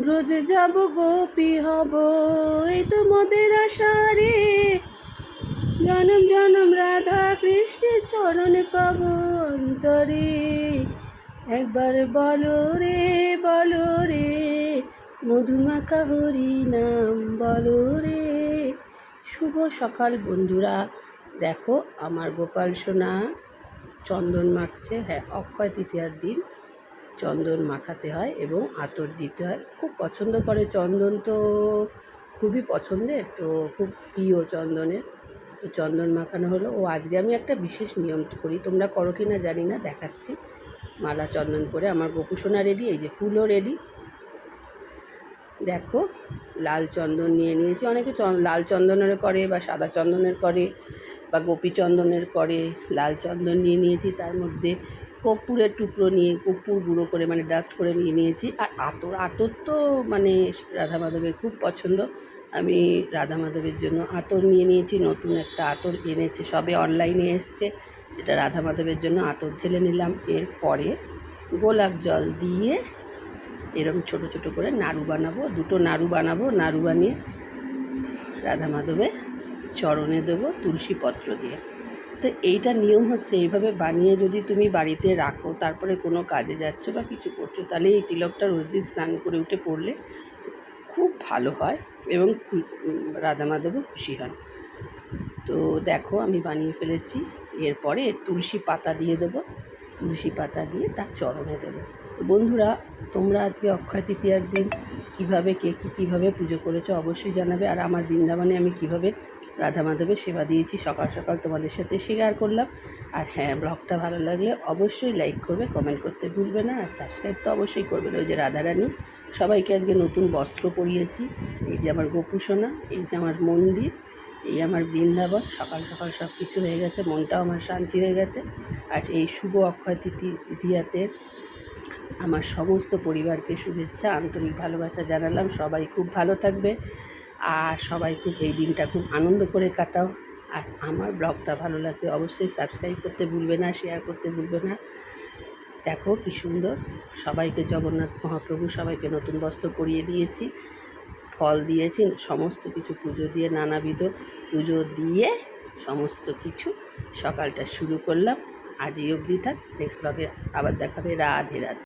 ব্রজে যাব, গোপী হব। এই তো মোদের আশারে জনম জনম, রাধা কৃষ্ণের চরণে পাব অন্তরে। একবার বলো রে বলো রে, মধুমাখা হরি নাম বলো রে। শুভ সকাল বন্ধুরা। দেখো আমার গোপাল সোনা চন্দন মাখছে হ্যাঁ অক্ষয় তৃতীয়ার দিন। চন্দন মাখাতে হয় এবং আতর দিতে হয়। খুব পছন্দ করে চন্দন তো খুবই পছন্দের, তো খুব প্রিয় চন্দনের। তো চন্দন মাখানো হলো। ও আজকে আমি একটা বিশেষ নিয়ম করি, তোমরা করো কি না জানি না, দেখাচ্ছি। মালা, চন্দন করে আমার গোপুসোনা রেডি এই যে ফুলও রেডি দেখো, লাল চন্দন নিয়ে নিয়েছি। অনেকে লাল চন্দনের করে বা সাদা চন্দনের করে বা গোপী চন্দনের করে লাল চন্দন নিয়ে নিয়েছি। তার মধ্যে কর্পূরের টুকরো নিয়ে, কর্পূর গুঁড়ো করে মানে ডাস্ট করে নিয়ে নিয়েছি। আর আতর আতর তো মানে রাধা মাধবের খুব পছন্দ। আমি রাধা মাধবের জন্য আতর নিয়ে নিয়েছি, নতুন একটা আতর এনেছে, সবে অনলাইনে এসছে। সেটা রাধা মাধবের জন্য আতর ঢেলে নিলাম। এরপরে গোলাপ জল দিয়ে এরকম ছোট ছোট করে নাড়ু বানাবো, দুটো নাড়ু বানাবো, নাড়ু বানিয়ে রাধা মাধবের চরণে দেবো তুলসী পত্র দিয়ে। তো এইটা নিয়ম হচ্ছে এইভাবে বানিয়ে যদি তুমি বাড়িতে রাখো, তারপরে কোনো কাজে যাচ্ছ বা কিছু করছ, তাহলে এই তিলকটা রোজ দিন স্নান করে উঠে পড়লে খুব ভালো হয় এবং রাধা মাধবও খুশি হন। তো দেখো আমি বানিয়ে ফেলেছি, এরপরে তুলসী পাতা দিয়ে দেবো। তুলসী পাতা দিয়ে তার চরণে দেবো। তো বন্ধুরা, তোমরা আজকে অক্ষয় তৃতীয়ার দিন কীভাবে কে কী কীভাবে পুজো করেছ অবশ্যই জানাবে, আর আমার বৃন্দাবনে আমি কীভাবে রাধা মাধবের সেবা দিয়েছি, সকাল সকাল তোমাদের সাথে শেয়ার করলাম। আর হ্যাঁ ব্লগটা ভালো লাগলে অবশ্যই লাইক করবে কমেন্ট করতে ভুলবে না, আর সাবস্ক্রাইব তো অবশ্যই করবে। ওই যে রাধারানী সবাইকে আজকে নতুন বস্ত্র পরিয়েছি। এই যে আমার গোপুসোনা, এই যে আমার মন্দির, এই আমার বৃন্দাবন, সকাল সকাল সব কিছু হয়ে গেছে, মনটাও আমার শান্তি হয়ে গেছে। আর এই শুভ অক্ষয় তিথি তৃতীয়াতে আমার সমস্ত পরিবারকে শুভেচ্ছা, আন্তরিক ভালোবাসা জানালাম। সবাই খুব ভালো থাকবে। আর সবাই খুব এই দিনটা খুব আনন্দ করে কাটাও। আর আমার ব্লগটা ভালো লাগলে অবশ্যই সাবস্ক্রাইব করতে ভুলবে না শেয়ার করতে ভুলবে না। দেখো কি সুন্দর, সবাইকে জগন্নাথ মহাপ্রভু, সবাইকে নতুন বস্ত্র পরিয়ে দিয়েছি, ফল দিয়েছি, সমস্ত কিছু পুজো দিয়ে, নানাবিধ পুজো দিয়ে সমস্ত কিছু সকালটা শুরু করলাম। আজ এই অবধি থাক নেক্সট ব্লগে আবার দেখাবে। রাধে রাধে।